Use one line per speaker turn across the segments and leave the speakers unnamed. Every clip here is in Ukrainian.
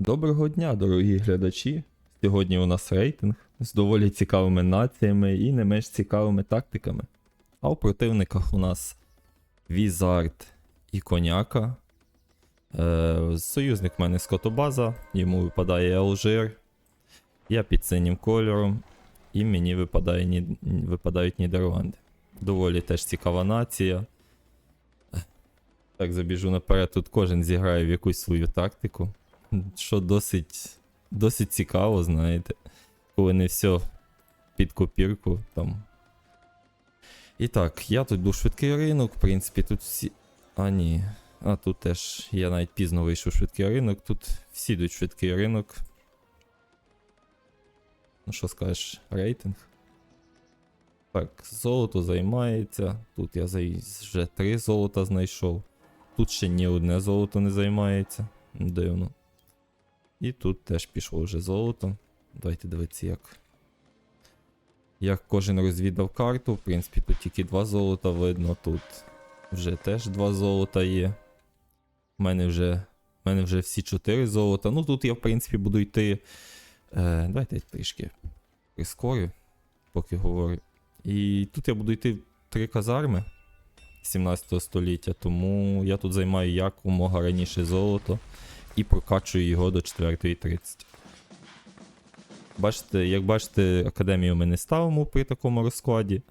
Доброго дня, дорогі глядачі. Сьогодні у нас рейтинг з доволі цікавими націями і не менш цікавими тактиками. А у противниках у нас Візард і Коняка. Е, союзник в мене Скотобаза, йому випадає Алжир. Я під синім кольором, і мені випадає, Ні- випадають Нідерланди. Доволі теж цікава нація. Так, забіжу наперед, тут кожен зіграє в якусь свою тактику. Що досить, досить цікаво, знаєте. Коли не все під копірку там. І так, я тут був швидкий ринок, в принципі, тут всі. А, ні. А тут теж я навіть пізно вийшов швидкий ринок. Тут всі йдуть швидкий ринок. Ну, що скажеш, рейтинг? Так, золото займається. Тут я вже три золота знайшов. Тут ще ні одне золото не займається. Дивно. І тут теж пішло вже золото. Давайте дивитися, як. Як кожен розвідав карту. В принципі, тут тільки два золота видно. Тут вже теж два золота є. У мене вже. У мене вже всі чотири золота. Ну тут я, в принципі, буду йти. Е, давайте я трішки прискорю, поки говорю. І тут я буду йти в три казарми 17 століття, тому я тут займаю якомога раніше золото і прокачую його до 4.30. Бачите, як бачите, академію ми не ставимо при такому розкладі.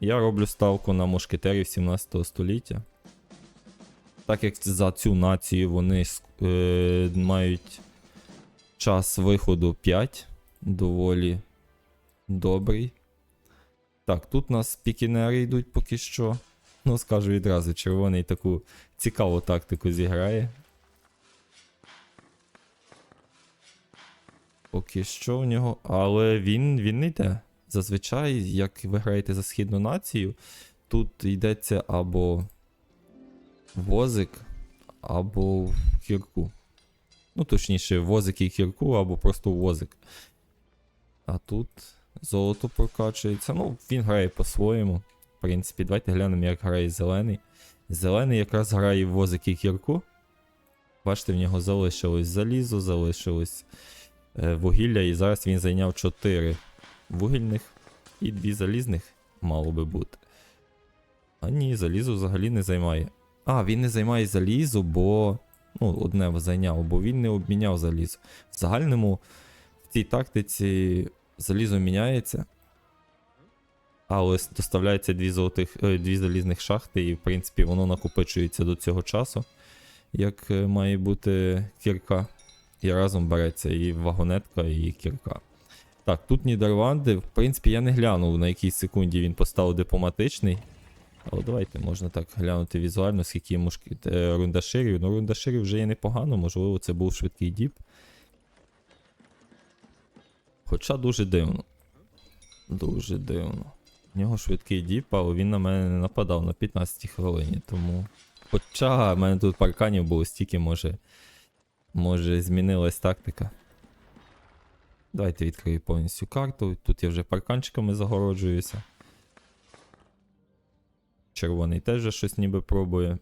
Я роблю ставку на мушкетерів 17 століття. Так як за цю націю вони е, мають час виходу 5, доволі добрий. Так, тут у нас пікінери йдуть поки що. Ну, скажу відразу, червоний таку цікаву тактику зіграє. Поки що в нього. Але він, він не йде. Зазвичай, як ви граєте за східну націю, тут йдеться або возик, або кірку. Ну, точніше, возик і кірку, або просто возик. А тут золото прокачується. Ну, він грає по-своєму. В принципі, давайте глянемо, як грає зелений. Зелений якраз грає в возик і кірку. Бачите, в нього залишилось залізо, залишилось е, вугілля, і зараз він зайняв 4 вугільних і 2 залізних мало би бути. А ні, залізо взагалі не займає. А, він не займає залізо, бо. Ну, одне зайняв, бо він не обміняв залізо. В загальному в цій тактиці залізо міняється. Але с- доставляється дві, золотих, е, дві залізних шахти, і в принципі воно накопичується до цього часу, як е, має бути кірка. І разом береться і вагонетка, і кірка. Так, тут Нідерланди. В принципі, я не глянув, на якій секунді він поставив дипломатичний. Але давайте можна так глянути візуально, скільки йому е, рундаширів. Ну, рундаширів вже є непогано, можливо, це був швидкий діп. Хоча дуже дивно. Дуже дивно. В нього швидкий діп, але він на мене не нападав на 15 хвилині, тому. Хоча в мене тут парканів було стільки, може. Може, змінилась тактика. Давайте відкрию повністю карту. Тут я вже парканчиками загороджуюся. Червоний теж вже щось ніби пробує.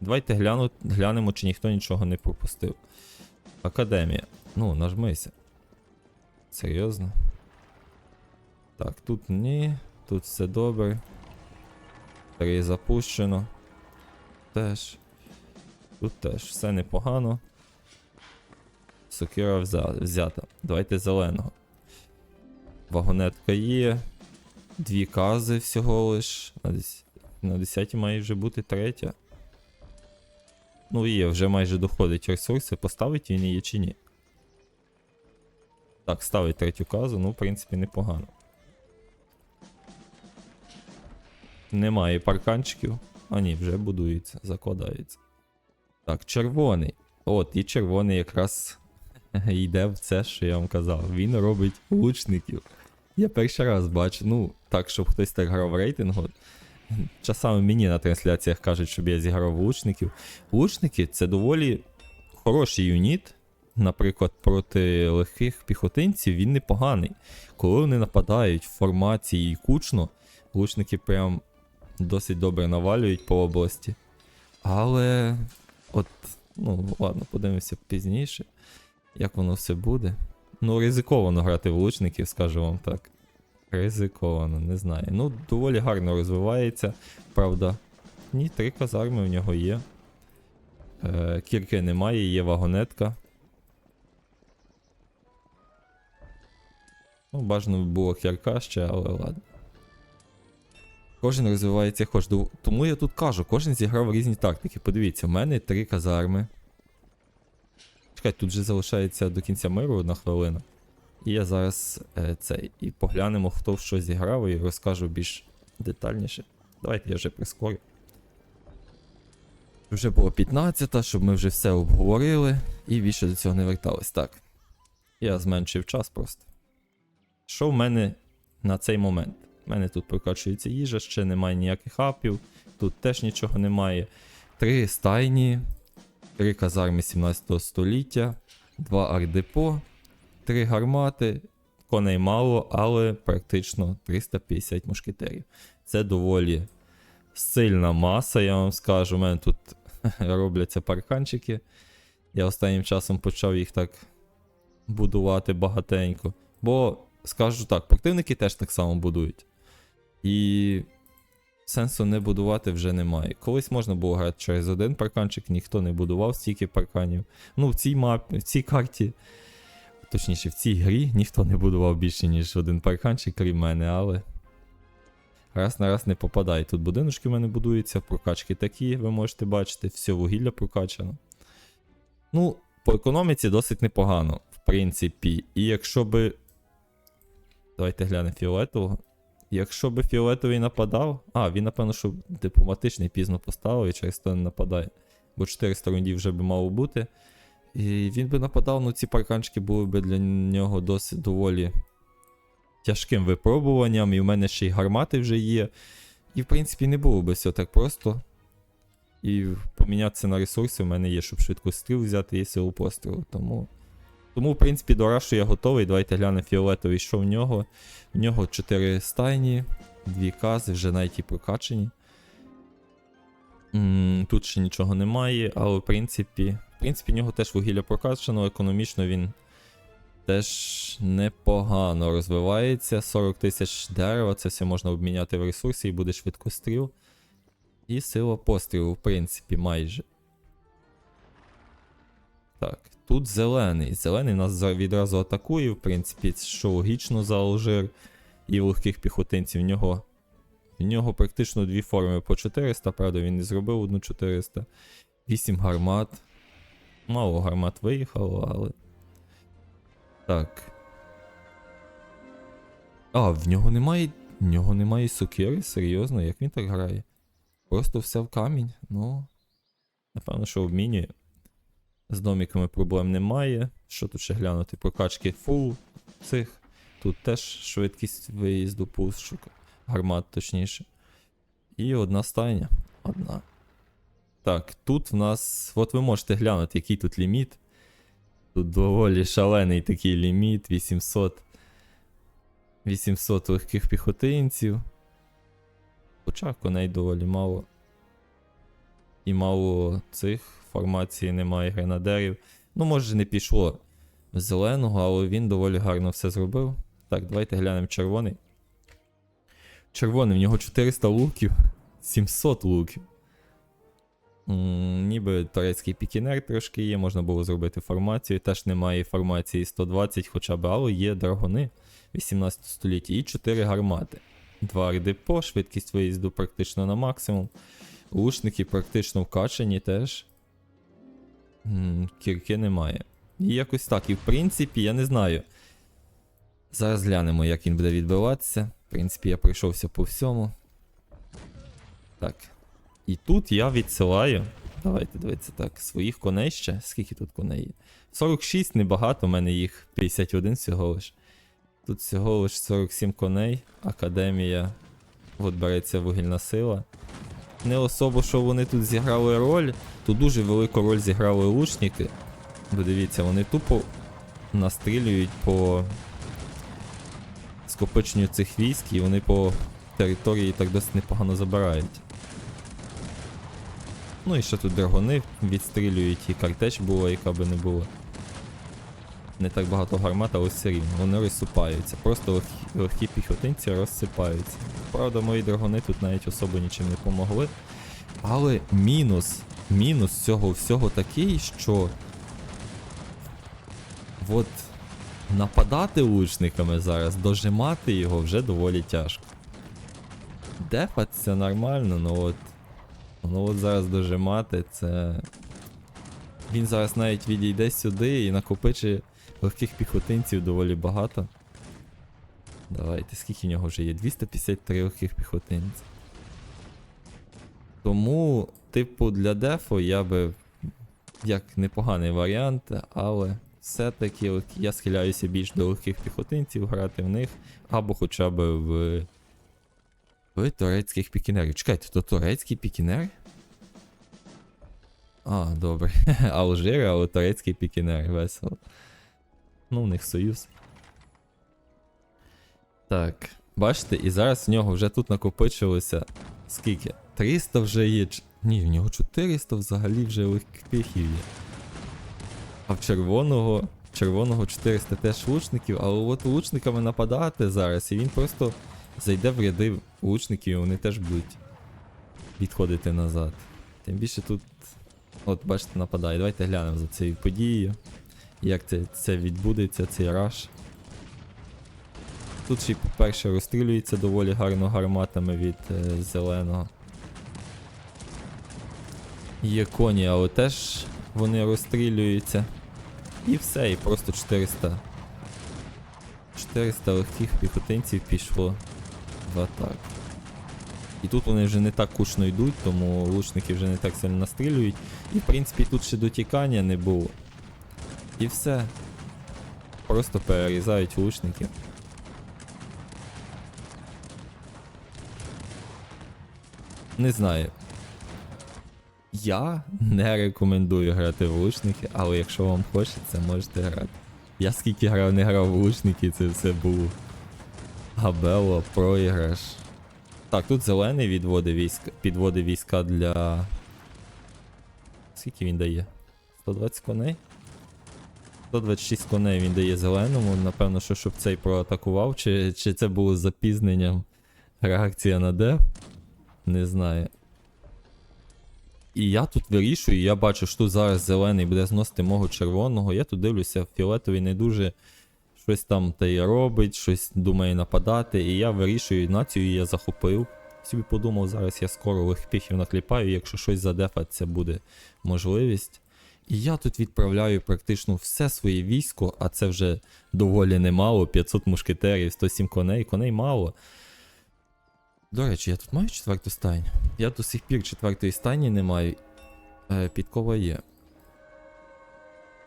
Давайте гляну, глянемо, чи ніхто нічого не пропустив. Академія. Ну, нажмися. Серйозно? Так, тут ні, тут все добре. Три запущено. Теж. Тут теж все непогано. Сокира взя- взята. Давайте зеленого. Вагонетка є. Дві кази всього лиш. На 10 має вже бути третя. Ну є, вже майже доходить ресурси. Поставить він її чи ні? Так, ставить третю казу, ну, в принципі, непогано. Немає парканчиків. А ні, вже будується, закладається. Так, червоний. От, і червоний якраз йде в це, що я вам казав. Він робить лучників. Я перший раз бачу, ну, так, щоб хтось так грав в рейтингу. Часами мені на трансляціях кажуть, щоб я зіграв лучників. Лучники це доволі хороший юніт. Наприклад, проти легких піхотинців він непоганий. Коли вони нападають в формації і кучно, лучники прям досить добре навалюють по області. Але от, ну ладно, подивимося пізніше, як воно все буде. Ну, ризиковано грати в лучників, скажу вам так. Ризиковано, не знаю. Ну, доволі гарно розвивається, правда. Ні, три казарми в нього є. Е, кірки немає, є вагонетка. Ну, бажано було кірка ще, але ладно. Кожен розвивається. Ду- Тому я тут кажу, кожен зіграв різні тактики. Подивіться, в мене три казарми. Чекай, тут вже залишається до кінця миру одна хвилина. І я зараз е, цей. І поглянемо, хто в що зіграв, і розкажу більш детальніше. Давайте я вже прискорю. Вже було 15, щоб ми вже все обговорили і більше до цього не вертались. Так. Я зменшив час просто. Що в мене на цей момент? У мене тут прокачується їжа, ще немає ніяких апів, тут теж нічого немає. Три стайні, три казарми 17 століття, два ардепо, три гармати, коней мало, але практично 350 мушкетерів. Це доволі сильна маса, я вам скажу. У мене тут робляться парканчики. Я останнім часом почав їх так будувати багатенько. Бо, скажу так, противники теж так само будують. І сенсу не будувати вже немає. Колись можна було грати через один парканчик, ніхто не будував стільки парканів. Ну, в цій мапі, в цій карті, точніше, в цій грі ніхто не будував більше, ніж один парканчик, крім мене, але. Раз на раз не попадає. Тут будиночки в мене будуються, прокачки такі, ви можете бачити, все вугілля прокачано. Ну, по економіці досить непогано, в принципі. І якщо би. Давайте глянемо фіолетового. Якщо би фіолетовий нападав. А, він, напевно, що дипломатичний пізно поставив і через то не нападає. Бо 400 рундів вже би мало бути. І він би нападав, ну ці парканчики були б для нього досить доволі тяжким випробуванням, і в мене ще й гармати вже є. І, в принципі, не було би все так просто. І помінятися на ресурси в мене є, щоб швидко стріл взяти і силу пострілу. Тому, тому, в принципі, до рашу я готовий. Давайте глянемо фіолетовий, що в нього. В нього 4 стайні, 2 кази, вже навіть і прокачені. Тут ще нічого немає, але в принципі, в принципі, в нього теж вугілля прокачано, економічно він теж непогано розвивається. 40 тисяч дерева, це все можна обміняти в ресурси і буде швидкостріл. І сила пострілу, в принципі, майже. Так, тут зелений. Зелений нас відразу атакує, в принципі, що логічно за Алжир і легких піхотинців. В нього, в нього практично дві форми по 400, правда, він не зробив одну 400. 8 гармат. Мало гармат виїхало, але. Так. А, в нього немає. В нього немає сокири, серйозно, як він так грає? Просто все в камінь. Ну. Напевно, що обмінює. З доміками проблем немає. Що тут ще глянути? Прокачки фул цих. Тут теж швидкість виїзду пушок. Гармат, точніше. І одна стайня. Одна. Так, тут в нас. От ви можете глянути, який тут ліміт. Тут доволі шалений такий ліміт. 800. 800 легких піхотинців. Хоча коней доволі мало. І мало цих формацій немає гренадерів. Ну, може, не пішло зеленого, але він доволі гарно все зробив. Так, давайте глянемо червоний. Червоний, в нього 400 луків, 700 луків. Ніби турецький пікінер трошки є, можна було зробити формацію. Теж немає формації 120 хоча б, але є драгони 18 століття і 4 гармати. Два ардепо, швидкість виїзду практично на максимум. Лучники практично вкачані теж. Кірки немає. І якось так. І в принципі, я не знаю. Зараз глянемо, як він буде відбиватися. В принципі, я пройшовся по всьому. Так. І тут я відсилаю. Давайте дивіться так. Своїх коней ще. Скільки тут коней є? 46 небагато, у мене їх 51 всього лиш. Тут всього лиш 47 коней. Академія. От береться вугільна сила. Не особо, що вони тут зіграли роль. Тут дуже велику роль зіграли лучники. Бо дивіться, вони тупо настрілюють по скопиченню цих військ, і вони по території так досить непогано забирають. Ну і ще тут драгони відстрілюють, і картеч була, яка би не була. Не так багато гармат, але все рівно. Вони розсипаються. Просто легкі, легкі піхотинці розсипаються. Правда, мої драгони тут навіть особо нічим не помогли. Але мінус, мінус цього всього такий, що. От нападати лучниками зараз, дожимати його вже доволі тяжко. Дефать це нормально, ну от. Ну от зараз дожимати це. Він зараз навіть відійде сюди і накопичить легких піхотинців доволі багато. Давайте, скільки в нього вже є? 253 легких піхотинців. Тому, типу, для дефо я би як непоганий варіант, але все-таки я схиляюся більш до легких піхотинців грати в них, або хоча б в. В турецьких пікінерів. Чекайте, то турецький пікінер? А, добре. Алжир, але турецький пікінер, весело. Ну, у них союз. Так, бачите, і зараз в нього вже тут накопичилося. Скільки? 300 вже є. Ні, в нього 400 взагалі вже легких є. А в червоного. Червоного 400 теж лучників, але от лучниками нападати зараз, і він просто зайде в ряди лучників, і вони теж будуть відходити назад. Тим більше тут, от бачите, нападає. Давайте глянемо за цією подією. Як це, це відбудеться, цей раш. Тут ще й, по-перше, розстрілюється доволі гарно гарматами від е, зеленого. Є коні, але теж вони розстрілюються. І все, і просто 400. 400 легких піхотинців пішло в атаку. І тут вони вже не так кучно йдуть, тому лучники вже не так сильно настрілюють. І в принципі тут ще дотікання не було. І все. Просто перерізають лучників. Не знаю. Я не рекомендую грати в лучники, але якщо вам хочеться, можете грати. Я скільки грав, не грав в лучники, це все було. Габело, проіграш. Так, тут зелений відводить війська, підводить війська для. Скільки він дає? 120 коней? 126 коней він дає зеленому. Напевно, що щоб цей проатакував, чи, чи це було з запізненням реакція на деф? Не знаю. І я тут вирішую, я бачу, що тут зараз зелений буде зносити мого червоного. Я тут дивлюся, фіолетовий не дуже щось там та й робить, щось думає нападати. І я вирішую, націю я захопив. Собі подумав, зараз я скоро легпіхів накліпаю, якщо щось задефать, це буде можливість. І я тут відправляю практично все своє військо, а це вже доволі немало. 500 мушкетерів, 107 коней, коней мало. До речі, я тут маю четверту стайню. Я до сих пір четвертої стайні не маю. Е, підкова є.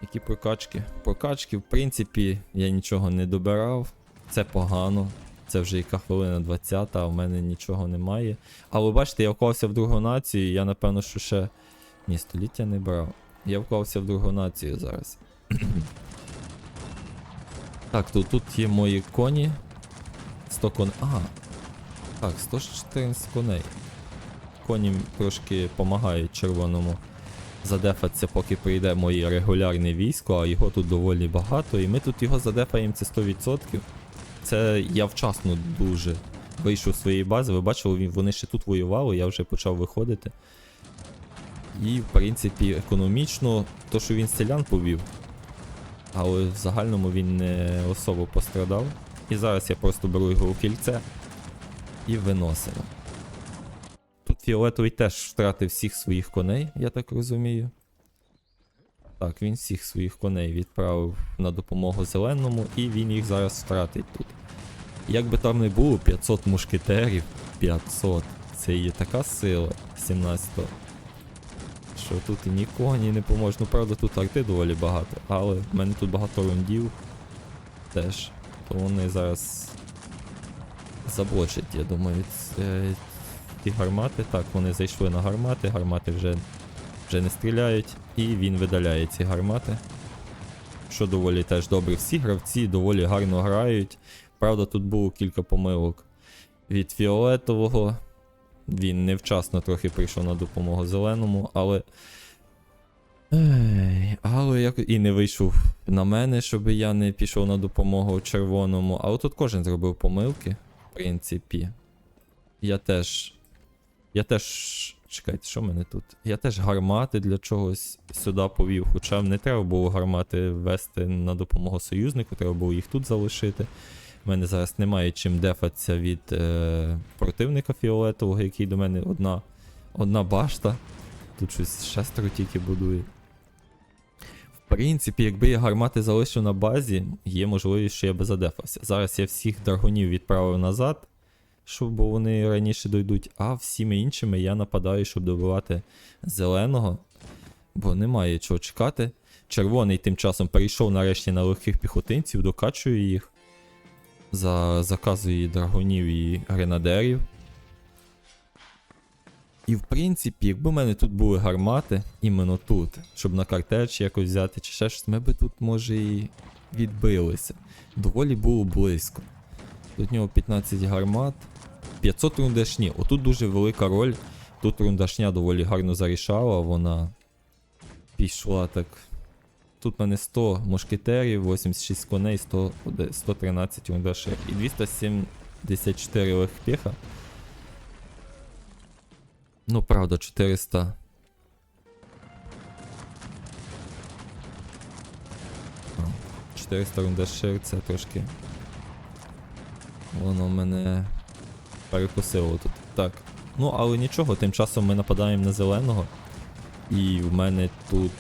Які прокачки? Прокачки, в принципі, я нічого не добирав. Це погано. Це вже яка хвилина 20, а в мене нічого немає. Але бачите, я вклався в другу націю, я напевно, що ще. Ні, століття не брав. Я вклався в другу націю зараз. так, тут, тут є мої коні. 100 коней. Ага. Так, 114 коней. Коні трошки допомагають червоному задефатися, поки прийде моє регулярне військо, а його тут доволі багато, і ми тут його задефаємо це 100%. Це я вчасно дуже вийшов з своєї бази. Ви бачили, вони ще тут воювали, я вже почав виходити. І, в принципі, економічно, то, що він селян повів, але в загальному він не особо пострадав. І зараз я просто беру його у кільце і виносимо. Фіолетовий теж втратив всіх своїх коней, я так розумію. Так, він всіх своїх коней відправив на допомогу зеленому, і він їх зараз втратить тут. Як би там не було, 500 мушкетерів, 500. Це є така сила 17-го. Що тут і ні коні не поможе. Ну, правда, тут арти доволі багато, але в мене тут багато рундів теж. То вони зараз заблочать, я думаю, ті гармати. Так, вони зайшли на гармати, гармати вже, вже не стріляють, і він видаляє ці гармати. Що доволі теж добре. Всі гравці доволі гарно грають. Правда, тут було кілька помилок від фіолетового. Він невчасно трохи прийшов на допомогу зеленому, але. Ей, але як і не вийшов на мене, щоб я не пішов на допомогу червоному. Але тут кожен зробив помилки, в принципі. Я теж. Я теж. Чекайте, що в мене тут? Я теж гармати для чогось сюди повів. Хоча не треба було гармати вести на допомогу союзнику, треба було їх тут залишити. У мене зараз немає чим дефатися від е, противника фіолетового, який до мене одна, одна башта. Тут щось шестеро тільки будує. В принципі, якби я гармати залишив на базі, є можливість, що я би задефався. Зараз я всіх драгонів відправив назад, щоб вони раніше дойдуть, а всіми іншими я нападаю, щоб добивати зеленого, бо немає чого чекати. Червоний тим часом перейшов нарешті на легких піхотинців, докачує їх. За заказує драгонів і гренадерів. І в принципі, якби в мене тут були гармати, іменно тут, щоб на картель чи якось взяти, чи ще щось, ми би тут, може, і відбилися. Доволі було близько. Тут в нього 15 гармат. 500 рундашні. Отут дуже велика роль. Тут рундашня доволі гарно зарішала, вона пішла так. Тут в мене 100 мушкетерів, 86 коней, 100, 113 рундашів і 274 легпіха. Ну, правда, 400. А, 400 рундашир це трошки. Воно мене перекусило тут. Так. Ну, але нічого, тим часом ми нападаємо на зеленого. І в мене тут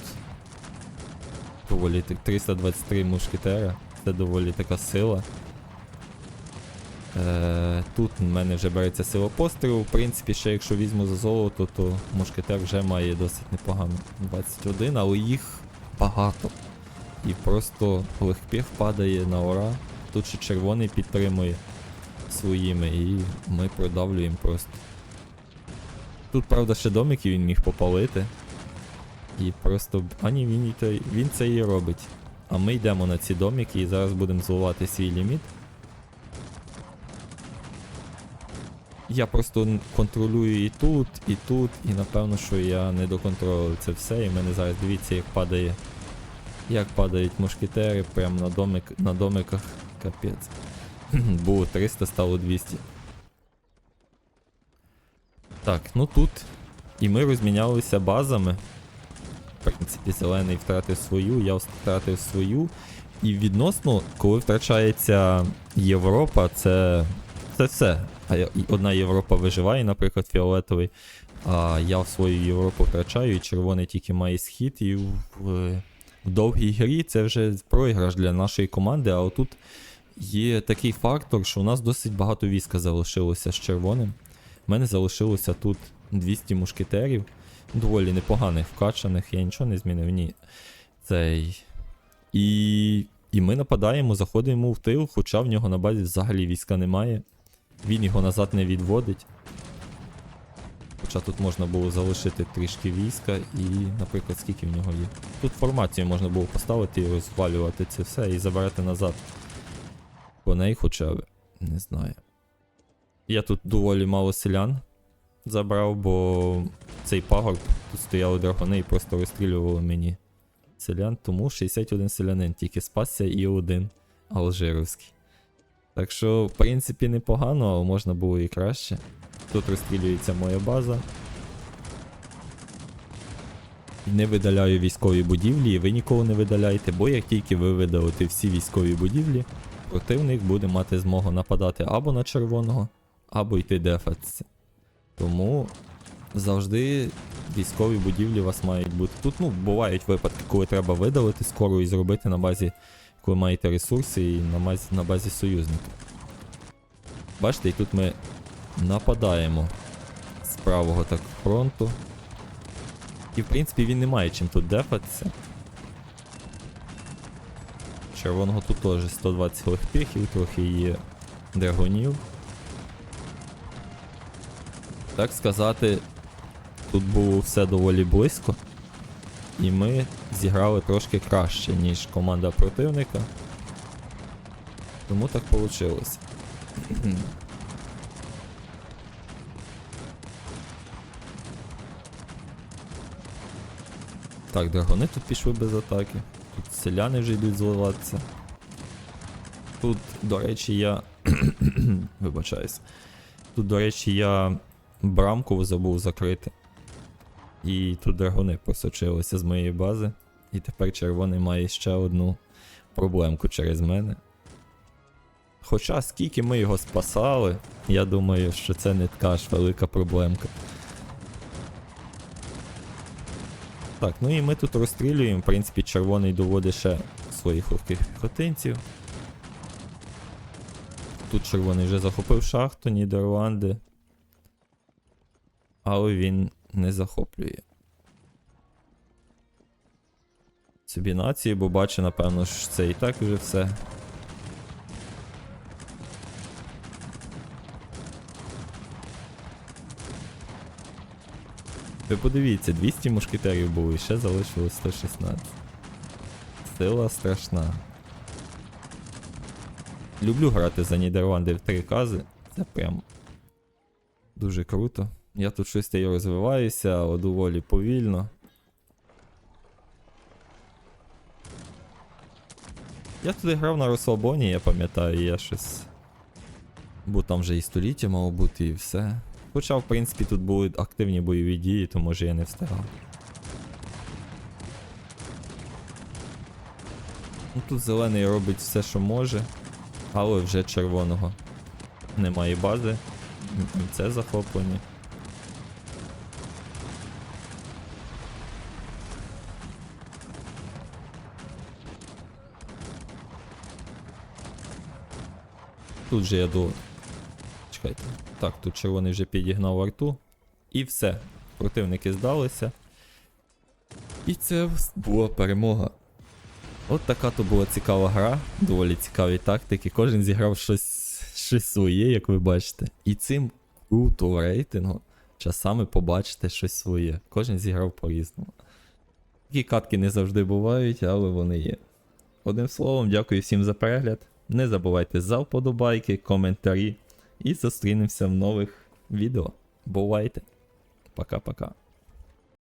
доволі 323 мушкетера. Це доволі така сила. Е, тут в мене вже береться сила пострілу. В принципі, ще якщо візьму за золото, то мушкетер вже має досить непогано. 21, але їх багато. І просто легпіх падає на ура. Тут ще червоний підтримує своїми, і ми продавлюємо просто. Тут, правда, ще домики він міг попалити. І просто. А він, він це і робить. А ми йдемо на ці домики і зараз будемо зливати свій ліміт. Я просто контролюю і тут, і тут, і напевно, що я не доконтролюю це все. І в мене зараз дивіться, як падає. Як падають мушкетери прямо на, домик, на домиках. Капець. Було 300, стало 200. Так, ну тут. І ми розмінялися базами. В принципі, зелений втратив свою, я втратив свою. І відносно, коли втрачається Європа, це. Це все. Одна Європа виживає, наприклад, фіолетовий. А я в свою Європу втрачаю, і червоний тільки має схід, і в, в, в довгій грі це вже проіграш для нашої команди. А отут є такий фактор, що у нас досить багато війська залишилося з червоним. У мене залишилося тут 200 мушкетерів, доволі непоганих вкачаних, я нічого не змінив, ні. Цей. І, і ми нападаємо, заходимо в тил, хоча в нього на базі взагалі війська немає. Він його назад не відводить. Хоча тут можна було залишити трішки війська і, наприклад, скільки в нього є. Тут формацію можна було поставити і розвалювати це все і забирати назад коней хоча б. Не знаю. Я тут доволі мало селян забрав, бо цей пагорб тут стояли драгони і просто розстрілювали мені селян, тому 61 селянин, тільки спасся і один алжировський. Так що, в принципі, непогано, але можна було і краще. Тут розстрілюється моя база. Не видаляю військові будівлі, і ви ніколи не видаляйте, бо як тільки ви видалите всі військові будівлі, противник буде мати змогу нападати або на червоного, або йти дефатися. Тому завжди військові будівлі у вас мають бути. Тут ну, бувають випадки, коли треба видалити скоро і зробити на базі, коли маєте ресурси і на базі, на базі союзника. Бачите, і тут ми нападаємо з правого так фронту. І в принципі він не має чим тут дефатися. Червоного тут теж 120 легких, трохи є драгунів. Так сказати, тут було все доволі близько. І ми зіграли трошки краще, ніж команда противника. Тому так вийшло. Так, драгони тут пішли без атаки. Селяни вже йдуть зливатися. Тут, до речі, я. Вибачаюсь. Тут, до речі, я брамку забув закрити. І тут драгони просочилися з моєї бази. І тепер червоний має ще одну проблемку через мене. Хоча скільки ми його спасали, я думаю, що це не така ж велика проблемка. Так, ну і ми тут розстрілюємо. В принципі, червоний доводить ще своїх легких піхотинців. Тут червоний вже захопив шахту, Нідерланди. Але він не захоплює. Собі нації, бо бачу, напевно, що це і так вже все. Ви подивіться, 200 мушкетерів було і ще залишилось 116. Сила страшна. Люблю грати за Нідерланди в три кази. Це прям дуже круто. Я тут щось та розвиваюся, доволі повільно. Я туди грав на розслабоні, я пам'ятаю, я щось. Бо там вже і століття мало бути, і все. Хоча, в принципі, тут були активні бойові дії, то може я не встигав. Ну тут зелений робить все, що може, але вже червоного немає бази. Це захоплення. Тут же я до. Чекайте. Так, тут червоний вже підігнав арту. І все. Противники здалися. І це була перемога. От така то була цікава гра, доволі цікаві тактики. Кожен зіграв щось, щось своє, як ви бачите. І цим круто рейтингу часами побачите щось своє. Кожен зіграв по-різному. Такі катки не завжди бувають, але вони є. Одним словом, дякую всім за перегляд. Не забувайте за вподобайки, коментарі. І зустрінемося в нових відео. Бувайте. Пока-пока.